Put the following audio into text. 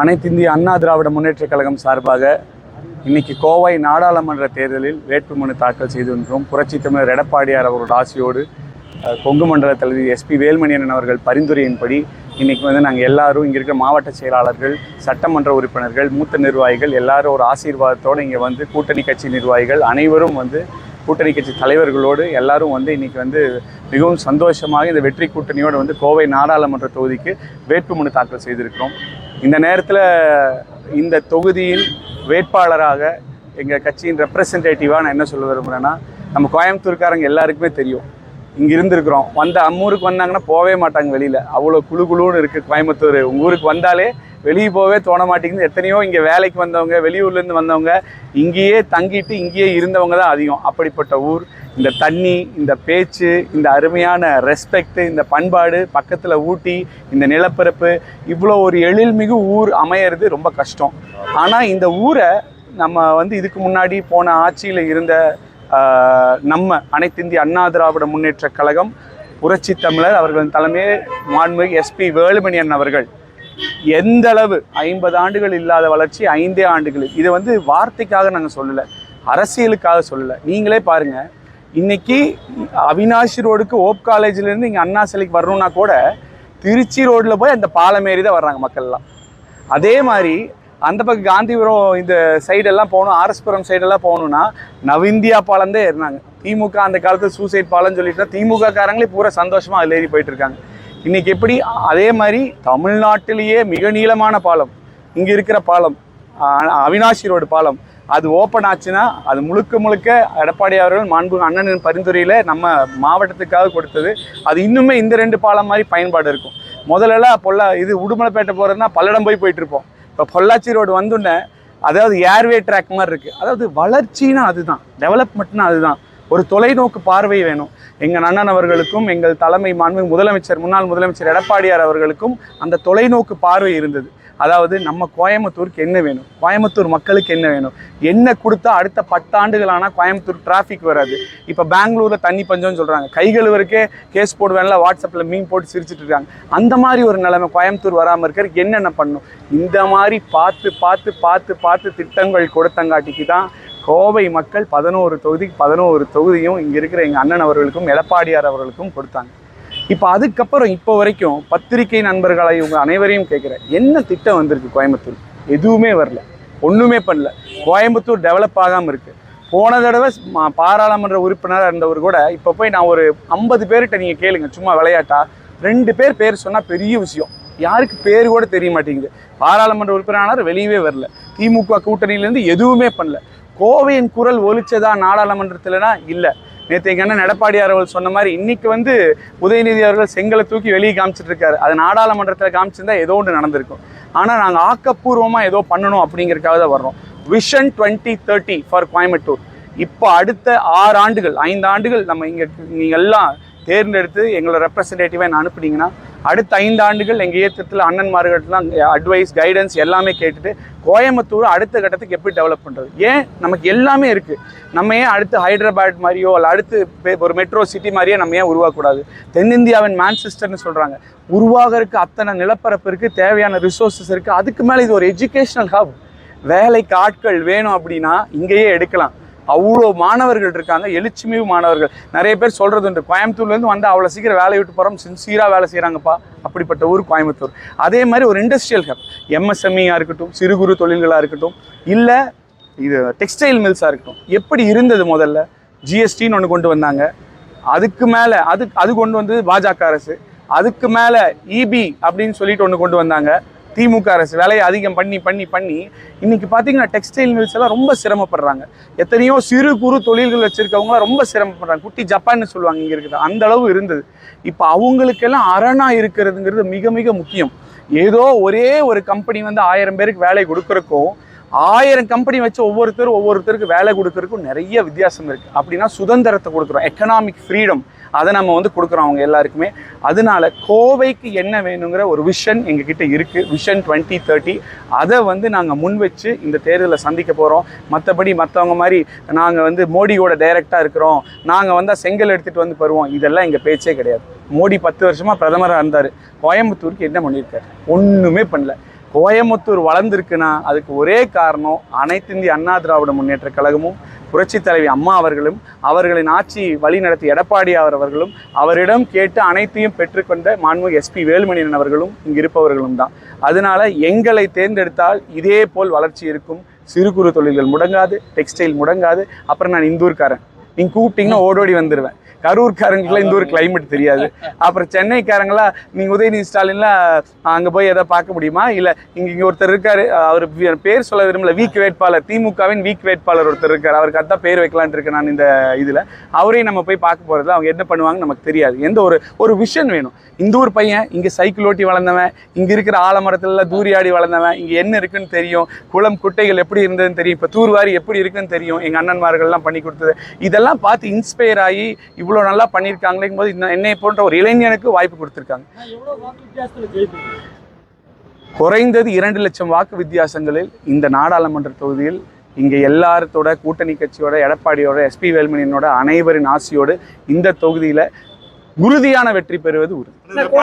அனைத்து இந்திய அண்ணா திராவிட முன்னேற்றக் கழகம் சார்பாக இன்னைக்கு கோவை நாடாளுமன்ற தேர்தலில் வேட்புமனு தாக்கல் செய்திருக்கிறோம் புரட்சி தமிழர் எடப்பாடியார் அவரோட ஆசையோடு கொங்கு மண்டல தலைவி எஸ்பி வேல்மணியன் அவர்கள் பரிந்துரையின்படி இன்னைக்கு வந்து நாங்கள் எல்லாரும் இங்கே இருக்கிற மாவட்ட செயலாளர்கள் சட்டமன்ற உறுப்பினர்கள் மூத்த நிர்வாகிகள் எல்லாரும் ஒரு ஆசீர்வாதத்தோடு இங்கே வந்து கூட்டணி கட்சி நிர்வாகிகள் அனைவரும் வந்து கூட்டணி கட்சி தலைவர்களோடு எல்லாரும் வந்து இன்றைக்கி வந்து மிகவும் சந்தோஷமாக இந்த வெற்றி கூட்டணியோடு வந்து கோவை நாடாளுமன்ற தொகுதிக்கு வேட்புமனு தாக்கல் செய்திருக்கிறோம். இந்த நேரத்தில் இந்த தொகுதியின் வேட்பாளராக எங்கள் கட்சியின் ரெப்ரசன்டேட்டிவாக நான் என்ன சொல்ல விரும்புகிறேன்னா நம்ம கோயம்புத்தூர்காரங்க எல்லாருக்குமே தெரியும். இங்கே இருந்திருக்கிறோம். வந்த அம்மூருக்கு வந்தாங்கன்னா போகவே மாட்டாங்க வெளியில். அவ்வளோ குழு குழுன்னு இருக்குது கோயம்புத்தூர். உங்கள் ஊருக்கு வந்தாலே வெளியே போகவே தோண மாட்டேங்குது. எத்தனையோ இங்கே வேலைக்கு வந்தவங்க வெளியூர்லேருந்து வந்தவங்க இங்கேயே தங்கிட்டு இங்கேயே இருந்தவங்க தான் அதிகம். அப்படிப்பட்ட ஊர் இந்த தண்ணி இந்த பேச்சு இந்த அருமையான ரெஸ்பெக்ட் இந்த பண்பாடு பக்கத்தில் ஊட்டி இந்த நிலப்பரப்பு இவ்வளோ ஒரு எழில்மிகு ஊர் அமையிறது ரொம்ப கஷ்டம். ஆனால் இந்த ஊரை நம்ம வந்து இதுக்கு முன்னாடி போன ஆட்சியில் இருந்த நம்ம அனைத்து இந்திய அண்ணா திராவிட முன்னேற்ற கழகம் புரட்சி தமிழர் அவர்களின் தலைமையே மாண்புமிகு எஸ்பி வேலுமணியன் அவர்கள் எந்த அளவு ஐம்பது ஆண்டுகள் இல்லாத வளர்ச்சி ஐந்தே ஆண்டுகளில் இது வந்து வார்த்தைக்காக நாங்கள் சொல்லலை. அரசியலுக்காக சொல்லலை. நீங்களே பாருங்க. இன்னைக்கு அவினாஷி ரோடுக்கு ஓப் காலேஜ்லேருந்து இங்கே அண்ணா சிலைக்கு வரணும்னா கூட திருச்சி ரோட்டில் போய் அந்த பாலம் ஏறி தான் வர்றாங்க மக்கள்லாம். அதே மாதிரி அந்த பக்கம் காந்திபுரம் இந்த சைடெல்லாம் போகணும் ஆர்எஸ்புரம் சைடெல்லாம் போகணும்னா நவிந்தியா பாலம் தான் ஏறினாங்க. திமுக அந்த காலத்தில் சூசைட் பாலம்னு சொல்லிட்டு திமுக காரங்களே பூரா சந்தோஷமாக அதில் ஏறி போயிட்டு இருக்காங்க. இன்னைக்கு எப்படி? அதே மாதிரி தமிழ்நாட்டிலேயே மிக நீளமான பாலம் இங்கே இருக்கிற பாலம் அவினாசி ரோடு பாலம் அது ஓப்பன் ஆச்சுன்னா அது முழுக்க முழுக்க எடப்பாடி அவர்கள் மாண்பு அண்ணனின் பரிந்துரையில் நம்ம மாவட்டத்துக்காக கொடுத்தது. அது இன்னுமே இந்த ரெண்டு பாலம் மாதிரி பயன்பாடு இருக்கும். முதல்லலாம் பொல்லா இது உடுமலைப்பேட்டை போகிறதுனா பல்லடம் போய் போயிட்டுருப்போம் இப்போ பொள்ளாச்சி ரோடு வந்துடனே அதாவது ஏர்வே ட்ராக் மாதிரி இருக்குது அதாவது வளர்ச்சின்னா அதுதான் டெவலப்மெண்ட்னா அதுதான். ஒரு தொலைநோக்கு பார்வை வேணும். எங்கள் அண்ணன் அவர்களுக்கும் எங்கள் தலைமை மாண்பு முதலமைச்சர் முன்னாள் முதலமைச்சர் எடப்பாடியார் அவர்களுக்கும் அந்த தொலைநோக்கு பார்வை இருந்தது. அதாவது நம்ம கோயம்புத்தூருக்கு என்ன வேணும்? கோயம்புத்தூர் மக்களுக்கு என்ன வேணும்? என்ன கொடுத்தா அடுத்த பத்தாண்டுகளானால் கோயம்புத்தூர் டிராஃபிக் வராது. இப்போ பெங்களூரில் தண்ணி பஞ்சம்னு சொல்கிறாங்க கை கழுவுறக்கே கேஸ் போடுவேன்ல வாட்ஸ்அப்பில் மீன் போட்டு சிரிச்சிட்டு இருக்காங்க. அந்த மாதிரி ஒரு நிலைமை கோயம்புத்தூர் வராமல் இருக்கிற என்னென்ன பண்ணணும் இந்த மாதிரி பார்த்து பார்த்து பார்த்து பார்த்து திட்டங்கள் கொடுத்தங்காட்டிக்கு தான் கோவை மக்கள் பதினோரு தொகுதிக்கு பதினோரு தொகுதியும் இங்கே இருக்கிற எங்கள் அண்ணன் அவர்களுக்கும் எடப்பாடியார் அவர்களுக்கும் கொடுத்தாங்க. இப்போ அதுக்கப்புறம் இப்போ வரைக்கும் பத்திரிகை நண்பர்களை இவங்க அனைவரையும் கேட்குறேன் என்ன திட்டம் வந்திருக்கு கோயம்புத்தூர்? எதுவுமே வரல ஒன்றுமே பண்ணல. கோயம்புத்தூர் டெவலப் ஆகாமல் இருக்குது போன தடவை பாராளுமன்ற உறுப்பினராக இருந்தவர் கூட இப்போ போய் நான் ஒரு ஐம்பது பேர்கிட்ட நீங்கள் கேளுங்க சும்மா விளையாட்டா? ரெண்டு பேர் பேர் சொன்னால் பெரிய விஷயம். யாருக்கு பேர் கூட தெரிய மாட்டேங்குது. பாராளுமன்ற உறுப்பினரானார் வெளியவே வரல. திமுக கூட்டணியிலேருந்து எதுவுமே பண்ணல. கோவையின் குரல் ஒலிச்சதா நாடாளுமன்றத்தில்னா இல்லை. நேற்று எங்கள் அண்ணன் எடப்பாடியார் அவர்கள் சொன்ன மாதிரி இன்னைக்கு வந்து உதயநிதி அவர்கள் செங்கலை தூக்கி வெளியே காமிச்சிட்டு இருக்காரு அது நாடாளுமன்றத்தில் காமிச்சிருந்தா ஏதோ ஒன்று நடந்திருக்கும். ஆனால் நாங்கள் ஆக்கப்பூர்வமாக ஏதோ பண்ணணும் அப்படிங்கிறதுக்காக தான் வர்றோம். Vision twenty thirty for Coimbatore இப்போ அடுத்த ஆறு ஆண்டுகள் ஐந்து ஆண்டுகள் நம்ம இங்கே நீங்கள் எல்லாம் தேர்ந்தெடுத்து எங்களை ரெப்ரசன்டேட்டிவாக என்ன அனுப்புனீங்கன்னா அடுத்த ஐந்து ஆண்டுகள் எங்கள் இயக்கத்தில் அண்ணன்மார்கள்லாம் அட்வைஸ் கைடன்ஸ் எல்லாமே கேட்டுட்டு கோயம்புத்தூர் அடுத்த கட்டத்துக்கு எப்படி டெவலப் பண்ணுறது ஏன்? நமக்கு எல்லாமே இருக்குது நம்ம ஏன் அடுத்து ஹைதராபாத் மாதிரியோ இல்லை அடுத்து ஒரு மெட்ரோ சிட்டி மாதிரியே நம்ம ஏன் உருவாக்கக்கூடாது? தென்னிந்தியாவின் மேன்செஸ்டர்னு சொல்கிறாங்க உருவாகிறதுக்கு அத்தனை நிலப்பரப்பு இருக்குது தேவையான ரிசோர்ஸஸ் இருக்குது அதுக்கு மேலே இது ஒரு எஜுகேஷனல் ஹப் வேலைக்கு ஆட்கள் வேணும் அப்படின்னா இங்கேயே எடுக்கலாம். அவ்வளோ மாணவர்கள் இருக்காங்க எழுச்சிமிகு மாணவர்கள். நிறைய பேர் சொல்கிறது உண்டு கோயம்புத்தூர்லேருந்து வந்து அவ்வளோ சீக்கிரம் வேலையை விட்டு போகிறோம் சின்சியராக வேலை செய்கிறாங்கப்பா அப்படிப்பட்ட ஊர் கோயம்புத்தூர். அதே மாதிரி ஒரு இண்டஸ்ட்ரியல் ஹப் எம்எஸ்எம்இயாக இருக்கட்டும் சிறு குறு தொழில்களாக இருக்கட்டும் இல்லை இது டெக்ஸ்டைல் மில்ஸாக இருக்கட்டும். எப்படி இருந்தது முதல்ல? ஜிஎஸ்டின்னு ஒன்று கொண்டு வந்தாங்க. அதுக்கு மேலே அது அது கொண்டு வந்தது பாஜக அரசு. அதுக்கு மேலே இபி அப்படின்னு சொல்லிட்டு ஒன்று கொண்டு வந்தாங்க. திமுக அரசு வேலையை அதிகம் பண்ணி பண்ணி பண்ணி இன்னைக்கு பார்த்தீங்கன்னா டெக்ஸ்டைல் மில்ஸ் எல்லாம் ரொம்ப சிரமப்படுறாங்க. எத்தனையோ சிறு குறு தொழில்கள் வச்சிருக்கவங்களாம் ரொம்ப சிரமப்படுறாங்க. குட்டி ஜப்பான்னு சொல்லுவாங்க இங்கே இருக்குது. அந்த அளவு இருந்தது. இப்போ அவங்களுக்கெல்லாம் அரணாக இருக்கிறதுங்கிறது மிக மிக முக்கியம். ஏதோ ஒரே ஒரு கம்பெனி வந்து ஆயிரம் பேருக்கு வேலை கொடுக்குறக்கும் ஆயிரம் கம்பெனி வச்சு ஒவ்வொருத்தரும் ஒவ்வொருத்தருக்கு வேலை கொடுக்கறதுக்கும் நிறைய வித்தியாசம் இருக்குது அப்படின்னா சுதந்திரத்தை கொடுக்குறோம். எக்கனாமிக் ஃப்ரீடம் அதை நம்ம வந்து கொடுக்குறோம் அவங்க எல்லாருக்குமே. அதனால கோவைக்கு என்ன வேணுங்கிற ஒரு விஷன் எங்ககிட்ட இருக்குது விஷன் டுவெண்ட்டி தேர்ட்டி அதை வந்து நாங்கள் முன் வச்சு இந்த தேர்தலில் சந்திக்க போகிறோம் மற்றபடி மற்றவங்க மாதிரி நாங்கள் வந்து மோடியோட டைரக்டாக இருக்கிறோம். நாங்கள் வந்தால் செங்கல் எடுத்துகிட்டு வந்து வருவோம் இதெல்லாம் எங்கள் பேச்சே கிடையாது. மோடி பத்து வருஷமாக பிரதமராக இருந்தார். கோயம்புத்தூருக்கு என்ன பண்ணியிருக்காரு? ஒன்றுமே பண்ணல. கோயம்புத்தூர் வளர்ந்துருக்குன்னா அதுக்கு ஒரே காரணம் அனைத்து இந்திய அண்ணா திராவிட முன்னேற்ற கழகமும் புரட்சித் தலைவி அம்மா அவர்களும் அவர்களின் ஆட்சி வழி நடத்தி எடப்பாடியார் அவர்களும் அவரிடம் கேட்டு அனைத்தையும் பெற்றுக்கொண்ட மாண்புமிகு எஸ்பி வேலுமணியன் அவர்களும் இங்கு இருப்பவர்களும் தான். அதனால எங்களை தேர்ந்தெடுத்தால் இதே போல் வளர்ச்சி இருக்கும். சிறு குறு தொழில்கள் முடங்காது டெக்ஸ்டைல் முடங்காது. அப்புறம் நான் இந்தூர்காரன். நீங்கள் கூப்பிட்டீங்கன்னா ஓடோடி வந்துடுவேன் கரூர்காரங்களுக்குலாம் இந்த ஒரு கிளைமேட் தெரியாது. அப்புறம் சென்னைக்காரங்களா நீங்கள் உதயநிதி ஸ்டாலின்லாம் அங்கே போய் எதை பார்க்க முடியுமா? இல்லை இங்கே இங்கே ஒருத்தர் இருக்காரு அவர் பேர் சொல்ல விரும்பல வீக் வேட்பாளர் திமுகவின் வீக் வேட்பாளர் ஒருத்தர் இருக்கார். அவருக்கு அதான் பேர் வைக்கலான்ட்டு இருக்கேன் நான் இந்த இதில். அவரையும் நம்ம போய் பார்க்க போகிறது அவங்க என்ன பண்ணுவாங்கன்னு நமக்கு தெரியாது. எந்த ஒரு ஒரு விஷன் வேணும். இந்த ஊர் பையன் இங்கே சைக்கிள் ஓட்டி வளர்ந்தவன் இங்கே இருக்கிற ஆலமரத்துல தூரியாடி வளர்ந்தவன் இங்கே என்ன இருக்குன்னு தெரியும் குளம் குட்டைகள் எப்படி இருந்ததுன்னு தெரியும் இப்போ தூர்வாரி எப்படி இருக்குன்னு தெரியும் எங்கள் அண்ணன்மார்கள்லாம் பண்ணி கொடுத்தது. இதெல்லாம் பார்த்து இன்ஸ்பயர் ஆகி இவ்வளோ நல்லா பண்ணியிருக்காங்களேங்கும் போது என்னை போன்ற ஒரு இளைஞனுக்கு வாய்ப்பு கொடுத்துருக்காங்க. குறைந்தது இரண்டு லட்சம் வாக்கு வித்தியாசங்களில் இந்த நாடாளுமன்ற தொகுதியில் இங்கே எல்லாத்தோட கூட்டணி கட்சியோட எடப்பாடியோட எஸ்பி வேல்மணியனோட அனைவரின் ஆசையோடு இந்த தொகுதியில் உறுதியான வெற்றி பெறுவது உறுதி.